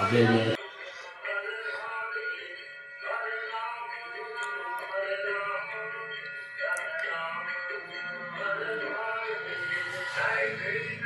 அதே Thank you.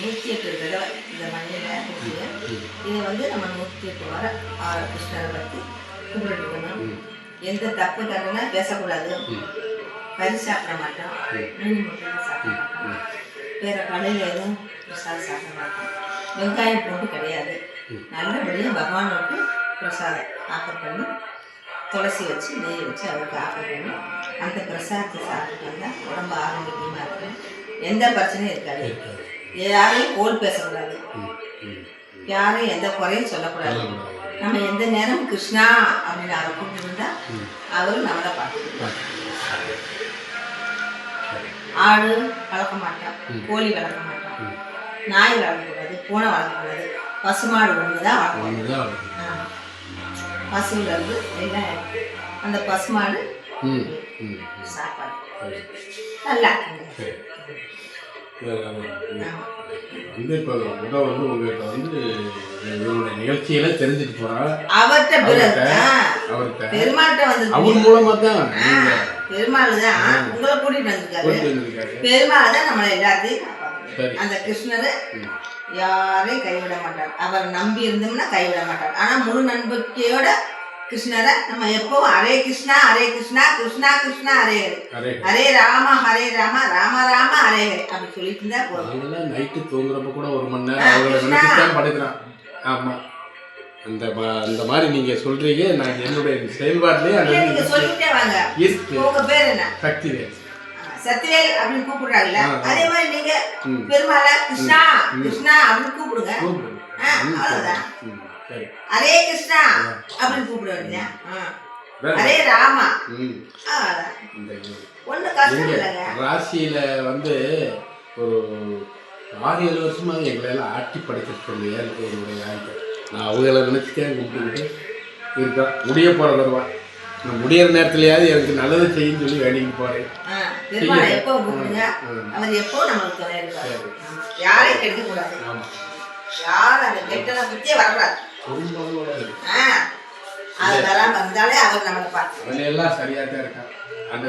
நூற்றி எட்டு தடவை இந்த மண்ணில் இதை வந்து நம்ம நூற்றி எட்டு வர ஆறு கிருஷ்ணரை பற்றி கும்பிட்டுக்கணும் எந்த தப்பு தப்புன்னா பேசக்கூடாது. கறி சாப்பிட மாட்டோம். மீன் முட்டை சாப்பிட மாட்டோம். வேற கடையில் எதுவும் பிரசாதம் சாப்பிட மாட்டோம். வெங்காயம் பூண்டு கிடையாது. நல்லபடியாக பகவானுக்கு பிரசாதம் ஆஃபர் பண்ணி துளசி வச்சு நெய் வச்சு அவருக்கு ஆஃபர் பண்ணி அந்த பிரசாதத்தை சாப்பிட்டு வந்தால் உடம்பு ஆரோக்கியமாக இருக்கும். எந்த பிரச்சனையும் இருக்காது. யாரையும் கோல் பேசக்கூடாது. யாரையும் எந்த குறையும் சொல்லக்கூடாது. நம்ம எந்த நேரம் கிருஷ்ணா அப்படின்னு அவரை கூப்பிட்டு அவரும் நம்மளை பார்த்துக்கிட்டோம் ஆடு வளர்க்க மாட்டோம் கோழி வளர்க்க மாட்டோம் நாய் வளர்க்கக்கூடாது பூனை வளர்க்கக்கூடாது பசுமாடு ஒன்று தான் வளர்க்கணும் இருந்து எல்லாம் இருக்கு. அந்த பசுமாடு சாப்பாடு. நல்லா வந்து இப்போ உதவ வந்து உங்கள்கிட்ட வந்து இவருடைய நிகழ்ச்சியெல்லாம் தெரிஞ்சுட்டு போகிறாங்க அவர்கிட்ட பெருமாள்கிட்ட வந்து அவர் தான். பெருமாள் தான் உங்களை கூட்டிட்டு வந்திருக்காரு. பெருமாள் தான் நம்மளை எல்லாத்தையும் அந்த கிருஷ்ணர் யாரையும் கைவிட மாட்டார். அவர் நம்பி இருந்தோம்னா கைவிட மாட்டார். ஆனா முழு நம்பிக்கையோட கிருஷ்ணரை நம்ம எப்பவும் ஹரே கிருஷ்ணா ஹரே கிருஷ்ணா கிருஷ்ணா கிருஷ்ணா ஹரே ஹரே. ஹரே ராம ஹரே ராம ராம ராம ஹரே ஹரே அப்படி சொல்லிட்டு இருந்தா போதும். நைட்டு தூங்குறப்ப கூட ஒரு மணி நேரம் படுக்கிறான் ஆமாம் அந்த அந்த மாதிரி நீங்கள் சொல்கிறீங்க நான் என்னுடைய செயல்பாட்டிலே இல்ல, நீங்க சொல்லிட்டே வாங்க. உங்க பேர் என்ன? சக்தி வேல் சத்யவேல் அப்படின்னு கூப்பிடுறாங்கல்ல. அதே மாதிரி நீங்க பெருமாளை கிருஷ்ணா கிருஷ்ணா அப்படின்னு கூப்பிடுங்க. அவ்வளவுதான். ஹரே கிருஷ்ணா. அப்படின்னு கூப்பிடுவாங்க? ஹரே ராமா. ஒண்ணும் கஷ்டம் இல்லைங்க. ராசியில வந்து ஒரு ஆறு ஏழு வருஷமா எங்களை எல்லாம் ஆட்டி படைச்சிட்டு என்னுடைய நான் அவங்கள நினைச்சுட்டே கும்பிட்டுக்கிட்டு இருக்கேன் முடிய போற வருவான் நான் முடியிற நேரத்துலயாவது எனக்கு நல்லது செய்யுன்னு சொல்லி கூப்பிடுங்க? ம். அவர் எப்போ. ஆமா. யாரையும் கெடுக்க கூடாது ஆமா. யாரும் அந்த கெட்டதை பத்தியே வரக்கூடாது. குடும்பங்களோட இருக்கு ஆ. அது வராம இருந்தாலே அவர் நம்மளை பார்த்து எல்லாம் சரியா தான் இருக்கான். அந்த